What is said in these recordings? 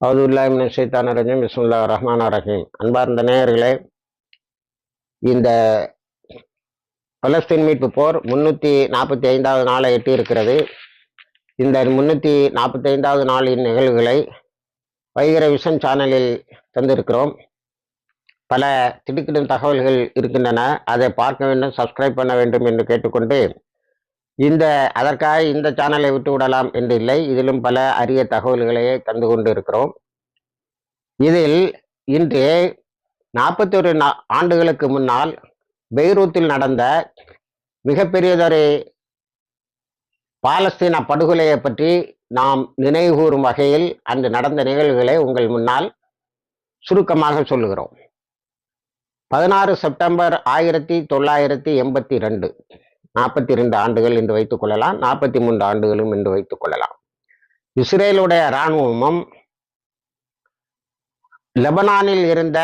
அவுதுல்லாமின் ஷைத்தான ரஜீம் பிஸ்முல்லா ரஹ்மான் ரஹீம். அன்பார்ந்த நேயர்களே இந்த பலஸ்தீன் மீட்பு போர் முன்னூற்றி நாற்பத்தி ஐந்தாவது நாளை எட்டி இருக்கிறது இந்த முன்னூற்றி நாற்பத்தி ஐந்தாவது நாளின் நிகழ்வுகளை வைகர விஷன் சேனலில் தந்திருக்கிறோம். பல திடுக்கிடும் தகவல்கள் இருக்கின்றன. அதை பார்க்க வேண்டும் சப்ஸ்கிரைப் பண்ண வேண்டும் என்று கேட்டுக்கொண்டு இந்த அதற்காக இந்த சேனலை விட்டு விடலாம் என்று இல்லை. இதிலும் பல அரிய தகவல்களையே தந்து கொண்டு இருக்கிறோம் இதில் இன்று நாற்பத்தொரு ஆண்டுகளுக்கு முன்னால் பெய்ரூத்தில் நடந்த மிகப்பெரியதொரு பாலஸ்தீன படுகொலையை பற்றி நாம் நினைவுகூறும் வகையில் அன்று நடந்த நிகழ்வுகளை உங்கள் முன்னால் சுருக்கமாக சொல்லுகிறோம். பதினாறு செப்டம்பர் ஆயிரத்தி தொள்ளாயிரத்தி எண்பத்தி ரெண்டு. நாற்பத்தி ரெண்டு ஆண்டுகள் என்று வைத்துக் கொள்ளலாம். நாற்பத்தி மூன்று ஆண்டுகளும் என்று வைத்துக் கொள்ளலாம். இஸ்ரேலுடைய இராணுவமும் லெபனானில் இருந்த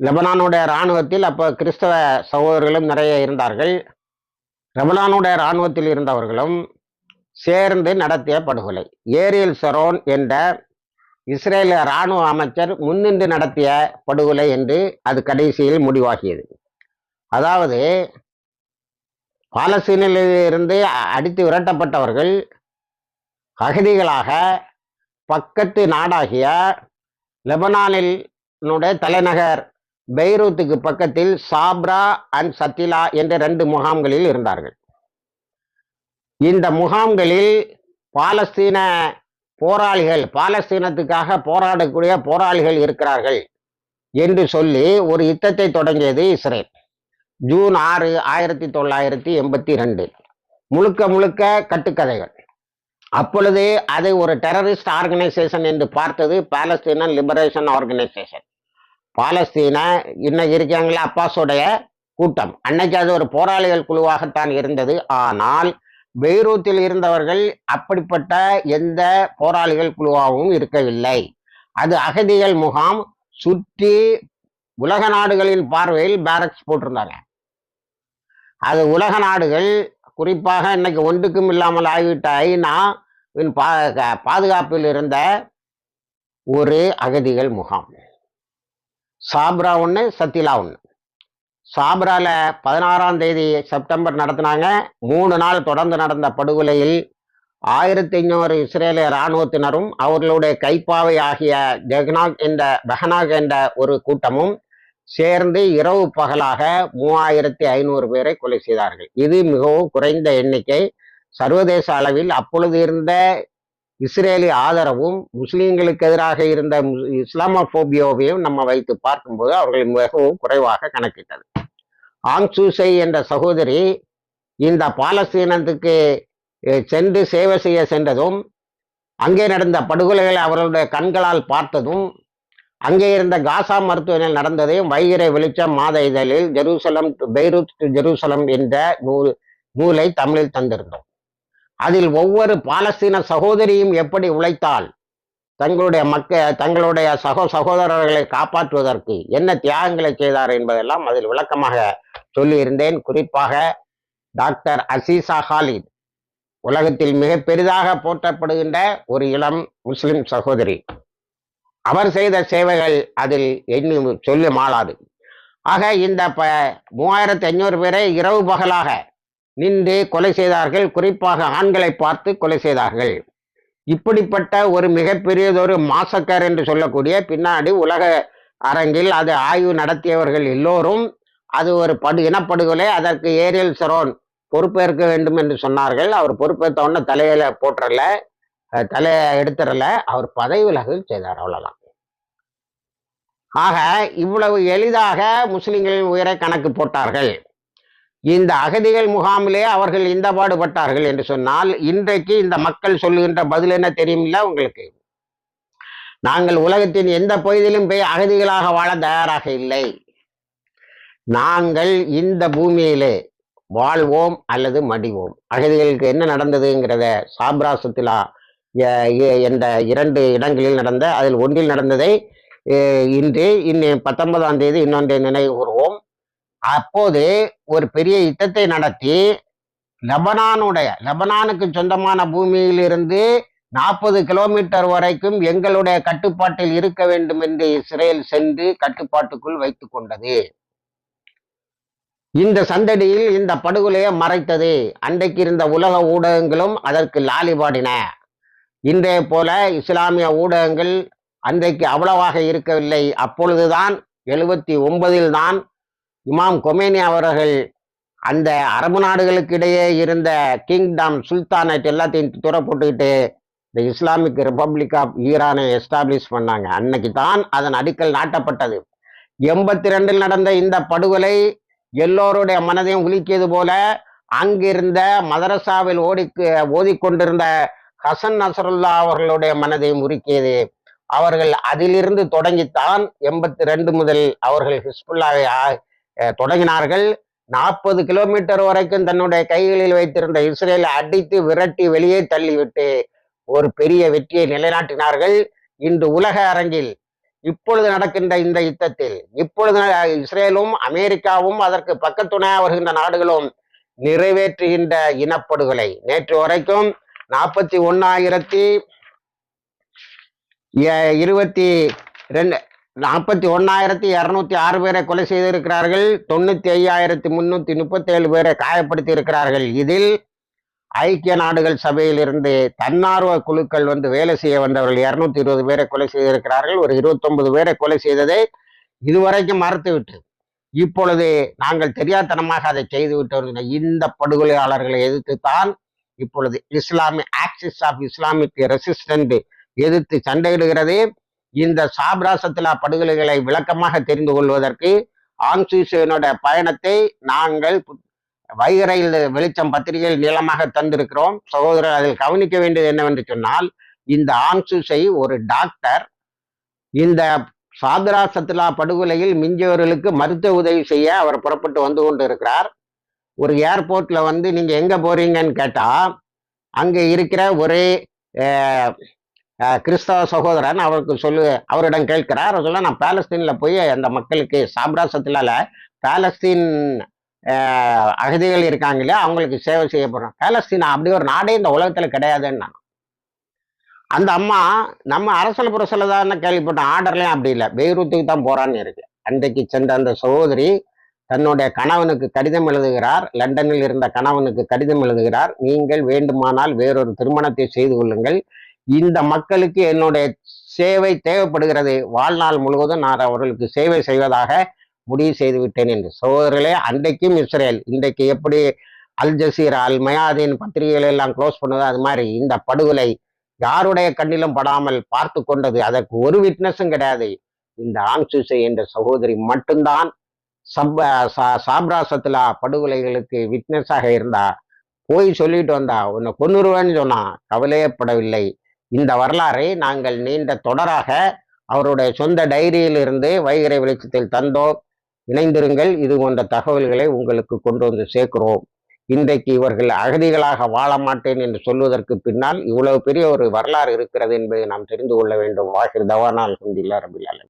லெபனானுடைய இராணுவத்தில் அப்போ கிறிஸ்தவ சகோதரர்களும் நிறைய இருந்தார்கள். லெபனானுடைய இராணுவத்தில் இருந்தவர்களும் சேர்ந்து நடத்திய படுகொலை. ஏரியல் சரோன் என்ற இஸ்ரேல் இராணுவ அமைச்சர் முன்னின்று நடத்திய படுகொலை என்று அது கடைசியில் முடிவாகியது. அதாவது பாலஸ்தீனிலிருந்து அடித்து விரட்டப்பட்டவர்கள் அகதிகளாக பக்கத்து நாடாகிய லெபனானில் தலைநகர் பெய்ரூத்துக்கு பக்கத்தில் சாப்ரா அண்ட் சத்திலா என்ற ரெண்டு முகாம்களில் இருந்தார்கள். இந்த முகாம்களில் பாலஸ்தீன போராளிகள் பாலஸ்தீனத்துக்காக போராடக்கூடிய போராளிகள் இருக்கிறார்கள் என்று சொல்லி ஒரு யுத்தத்தை தொடங்கியது இஸ்ரேல். ஜூன் ஆறு ஆயிரத்தி தொள்ளாயிரத்தி எண்பத்தி ரெண்டு. முழுக்க முழுக்க கட்டுக்கதைகள். அப்பொழுது அதை ஒரு டெரரிஸ்ட் ஆர்கனைசேஷன் என்று பார்த்தது பாலஸ்தீன லிபரேஷன் ஆர்கனைசேஷன் பாலஸ்தீன இன்னைக்கு இருக்காங்களா? அப்பாஸோடைய கூட்டம். அன்னைக்கு அது ஒரு போராளிகள் குழுவாகத்தான் இருந்தது. ஆனால் பெய்ரூத்தில் இருந்தவர்கள் அப்படிப்பட்ட எந்த போராளிகள் குழுவாகவும் இருக்கவில்லை. அது அகதிகள் முகாம் சுற்றி உலக நாடுகளின் பார்வையில் பேரக்ஸ் போட்டிருந்தாங்க. அது உலக நாடுகள் குறிப்பாக இன்னைக்கு ஒன்றுக்கும் இல்லாமல் ஆகிவிட்ட ஐநா பாதுகாப்பில் இருந்த ஒரு அகதிகள் முகாம். சாப்ரா ஒன்று சத்திலா ஒன்று சாப்ரால பதினாறாம் தேதி செப்டம்பர் நடத்தினாங்க. மூணு நாள் தொடர்ந்து நடந்த படுகொலையில் ஆயிரத்தி ஐநூறு இஸ்ரேலிய இராணுவத்தினரும் அவர்களுடைய கைப்பாவை ஆகிய ஜெகனாக் என்ற பெஹனாக் என்ற ஒரு கூட்டமும் சேர்ந்து இரவு பகலாக மூவாயிரத்தி ஐநூறு பேரை கொலை செய்தார்கள். இது மிகவும் குறைந்த எண்ணிக்கை. சர்வதேச அளவில் அப்பொழுது இருந்த இஸ்ரேலி ஆதரவும் முஸ்லீம்களுக்கு எதிராக இருந்த இஸ்லாமோபியோவையும் நம்ம வைத்து பார்க்கும்போது அவர்கள் மிகவும் குறைவாக கணக்கிட்டது. ஆங் சூசை என்ற சகோதரி இந்த பாலஸ்தீனத்துக்கு சென்று சேவை செய்ய சென்றதும் அங்கே நடந்த படுகொலைகளை அவர்களுடைய கண்களால் பார்த்ததும் அங்கே இருந்த காசா மருத்துவமனையில் நடந்ததையும் வைகிற வெளிச்சம் மாத இதழில் ஜெருசலம் பெய்ரூத் ஜெருசலம் என்ற நூல் நூலை தமிழில் தந்திருந்தோம். அதில் ஒவ்வொரு பாலஸ்தீன சகோதரியும் எப்படி உழைத்தால் தங்களுடைய மக்க தங்களுடைய சகோ சகோதரர்களை காப்பாற்றுவதற்கு என்ன தியாகங்களை செய்தார் என்பதெல்லாம் அதில் விளக்கமாக சொல்லியிருந்தேன். குறிப்பாக டாக்டர் அசீசா ஹாலித் உலகத்தில் மிக பெரிதாக போற்றப்படுகின்ற ஒரு இளம் முஸ்லிம் சகோதரி. அவர் செய்த சேவைகள் அதில் எண்ணி சொல்லி மாளாது. ஆக இந்த ப மூவாயிரத்தி ஐநூறு பேரை இரவு பகலாக நின்று கொலை செய்தார்கள். குறிப்பாக ஆண்களை பார்த்து கொலை செய்தார்கள். இப்படிப்பட்ட ஒரு மிகப்பெரியதொரு மாசக்கர் என்று சொல்லக்கூடிய பின்னாடி உலக அரங்கில் அது ஆய்வு நடத்தியவர்கள் எல்லோரும் அது ஒரு படு இனப்படுகொலை அதற்கு ஏரியல் சரோன் பொறுப்பேற்க வேண்டும் என்று சொன்னார்கள். அவர் பொறுப்பேற்ற உடனே தலையில போட்டுறல தலை எடுத்துடல. அவர் பதவி விலகல் செய்தார் அவ்வளவுதான். ஆக இவ்வளவு எளிதாக முஸ்லிம்களின் உயிரை கணக்கு போட்டார்கள். இந்த அகதிகள் முகாமிலே அவர்கள் இந்த பாடுபட்டார்கள் என்று சொன்னால் இன்றைக்கு இந்த மக்கள் சொல்லுகின்ற பதில் என்ன தெரியுமில்ல உங்களுக்கு? நாங்கள் உலகத்தின் எந்த பகுதியிலும் போய் அகதிகளாக வாழ தயாராக இல்லை. நாங்கள் இந்த பூமியிலே வாழ்வோம் அல்லது மடிவோம். அகதிகளுக்கு என்ன நடந்ததுங்கிறத சாப்ராசத்திலா என்ற இரண்டு இடங்களில் நடந்த அதில் ஒன்றில் நடந்ததை இன்று இன்னும் பத்தொன்பதாம் தேதி இன்னொன்றை நினைவு கூறுவோம். அப்போது ஒரு பெரிய யுத்தத்தை நடத்தி லெபனானுடைய லெபனானுக்கு சொந்தமான பூமியிலிருந்து நாற்பது கிலோமீட்டர் வரைக்கும் எங்களுடைய கட்டுப்பாட்டில் இருக்க வேண்டும் என்று இஸ்ரேல் சென்று கட்டுப்பாட்டுக்குள் வைத்து கொண்டது. இந்த சந்தடியில் இந்த படுகொலையை மறைத்தது. அன்றைக்கு இருந்த உலக ஊடகங்களும் அதற்கு லாலிபாடின. இன்றைய போல இஸ்லாமிய ஊடகங்கள் அன்றைக்கு அவ்வளவாக இருக்கவில்லை. அப்பொழுதுதான் எழுபத்தி ஒன்பதில் தான் இமாம் கொமேனி அவர்கள் அந்த அரபு நாடுகளுக்கு இடையே இருந்த கிங்டம் சுல்தானேட் எல்லாத்தையும் துறை போட்டுக்கிட்டு இந்த இஸ்லாமிக் ரிப்பப்ளிக் ஆஃப் ஈரானை எஸ்டாப்ளிஷ் பண்ணாங்க. அன்னைக்கு தான் அதன் அடிக்கல் நாட்டப்பட்டது. எண்பத்தி ரெண்டில் நடந்த இந்த படுகொலை எல்லோருடைய மனதையும் உலுக்கியது போல அங்கிருந்த மதரசாவில் ஓடி ஓதிக்கொண்டிருந்த ஹசன் நசருல்லா அவர்களுடைய மனதை முறுக்கியது. அவர்கள் அதிலிருந்து தொடங்கித்தான் எண்பத்தி ரெண்டு முதல் அவர்கள் ஹிஸ்புல்லாவை தொடங்கினார்கள். நாற்பது கிலோமீட்டர் வரைக்கும் தன்னுடைய கைகளில் வைத்திருந்த இஸ்ரேலை அடித்து விரட்டி வெளியே தள்ளிவிட்டு ஒரு பெரிய வெற்றியை நிலைநாட்டினார்கள். இன்று உலக அரங்கில் இப்பொழுது நடக்கின்ற இந்த யுத்தத்தில் இப்பொழுது இஸ்ரேலும் அமெரிக்காவும் அதற்கு பக்கத்துணையாக வருகின்ற நாடுகளும் நிறைவேற்றுகின்ற இனப்படுகொலை. நேற்று வரைக்கும் நாற்பத்தி ஒன்னாயிரத்தி இருபத்தி ரெண்டு நாற்பத்தி ஒன்னாயிரத்தி இரநூத்தி ஆறு பேரை கொலை செய்திருக்கிறார்கள். தொண்ணூத்தி ஐயாயிரத்தி முன்னூத்தி முப்பத்தி ஏழு பேரை காயப்படுத்தி இருக்கிறார்கள் இதில் ஐக்கிய நாடுகள் சபையில் இருந்து தன்னார்வ குழுக்கள் வந்து வேலை செய்ய வந்தவர்கள் இருநூத்தி இருபது பேரை கொலை செய்திருக்கிறார்கள். ஒரு இருபத்தொன்பது பேரை கொலை செய்ததை இதுவரைக்கும் மறுத்துவிட்டு இப்பொழுது நாங்கள் தெரியாதனமாக அதை செய்து விட்டு இந்த படுகொலையாளர்களை எதிர்த்து தான் இப்பொழுது இஸ்லாமிய ஆக்சிஸ் ஆஃப் இஸ்லாமிக் ரெசிஸ்டன்ட் எதிர்த்து சண்டையிடுகிறது இந்த சாப்ராசத்திலா படுகொலைகளை விளக்கமாக தெரிந்து கொள்வதற்கு ஆங்சூசேனோட பயணத்தை நாங்கள் வைகரையில் வெளிச்சம் பத்திரிகையில் நீளமாக தந்திருக்கிறோம். சகோதரர் அதில் கவனிக்க வேண்டியது என்னவென்று சொன்னால் இந்த ஆங்சுசை ஒரு டாக்டர் இந்த சாதரா சத்லா படுகொலையில் மிஞ்சியவர்களுக்கு மருத்துவ உதவி செய்ய அவர் புறப்பட்டு வந்து கொண்டு இருக்கிறார் ஒரு ஏர்போர்ட்ல வந்து நீங்க எங்க போறீங்கன்னு கேட்டா அங்க இருக்கிற ஒரே கிறிஸ்தவ சகோதரன் அவருக்கு சொல்லு அவரிடம் கேட்கிறார். அவர் சொல்ல நான் பாலஸ்தீன்ல போய் அந்த மக்களுக்கு சாப்ரா பாலஸ்தீன் அகதிகள் இருக்காங்க இல்லையா அவங்களுக்கு சேவை செய்ய போறோம் பாலஸ்தீனா அப்படி ஒரு நாடே இந்த உலகத்துல கிடையாதுன்னு அந்த அம்மா நம்ம அரசல் புரசல தான் கேள்விப்பட்டோம் ஆர்டர்லையும் அப்படி இல்லை. பெய்ரூத்துக்கு தான் போறான்னு இருக்கு. அன்றைக்கு சென்ற அந்த சகோதரி தன்னுடைய கணவனுக்கு கடிதம் எழுதுகிறார். லண்டனில் இருந்த கணவனுக்கு கடிதம் எழுதுகிறார். நீங்கள் வேண்டுமானால் வேறொரு திருமணத்தை செய்து கொள்ளுங்கள். இந்த மக்களுக்கு என்னுடைய சேவை தேவைப்படுகிறது. வாழ்நாள் முழுவதும் நான் அவர்களுக்கு சேவை செய்வதாக முடிவு செய்து விட்டேன் என்று. சகோதரர்களே அன்றைக்கும் இஸ்ரேல் இன்றைக்கு எப்படி அல் ஜசீரா அல் மயாதீன் பத்திரிகைகள் எல்லாம் க்ளோஸ் பண்ணது அது மாதிரி இந்த படுகொலை யாருடைய கண்ணிலும் படாமல் பார்த்து கொண்டது. அதற்கு ஒரு விட்னஸும் கிடையாது. இந்த ஆங்சுசை என்ற சகோதரி மட்டும்தான் சப் சாப்ராசத்துல படுகொலைகளுக்கு விட்னஸாக இருந்தா போய் சொல்லிட்டு வந்தா உன்னை கொன்னுருவேன்னு சொன்னா கவலையப்படவில்லை. இந்த வரலாறை நாங்கள் நீண்ட தொடராக அவருடைய சொந்த டைரியிலிருந்து வைகரை வெளிச்சத்தில் தந்தோம். இணைந்திருங்கள் இது போன்ற தகவல்களை உங்களுக்கு கொண்டு வந்து சேர்க்கிறோம். இன்றைக்கு இவர்கள் அகதிகளாக வாழ மாட்டேன் என்று சொல்வதற்கு பின்னால் இவ்வளவு பெரிய ஒரு வரலாறு இருக்கிறது என்பதை நாம் தெரிந்து கொள்ள வேண்டும். வாகிர் தவானால் ஹந்தில்லா ரபிலாலன்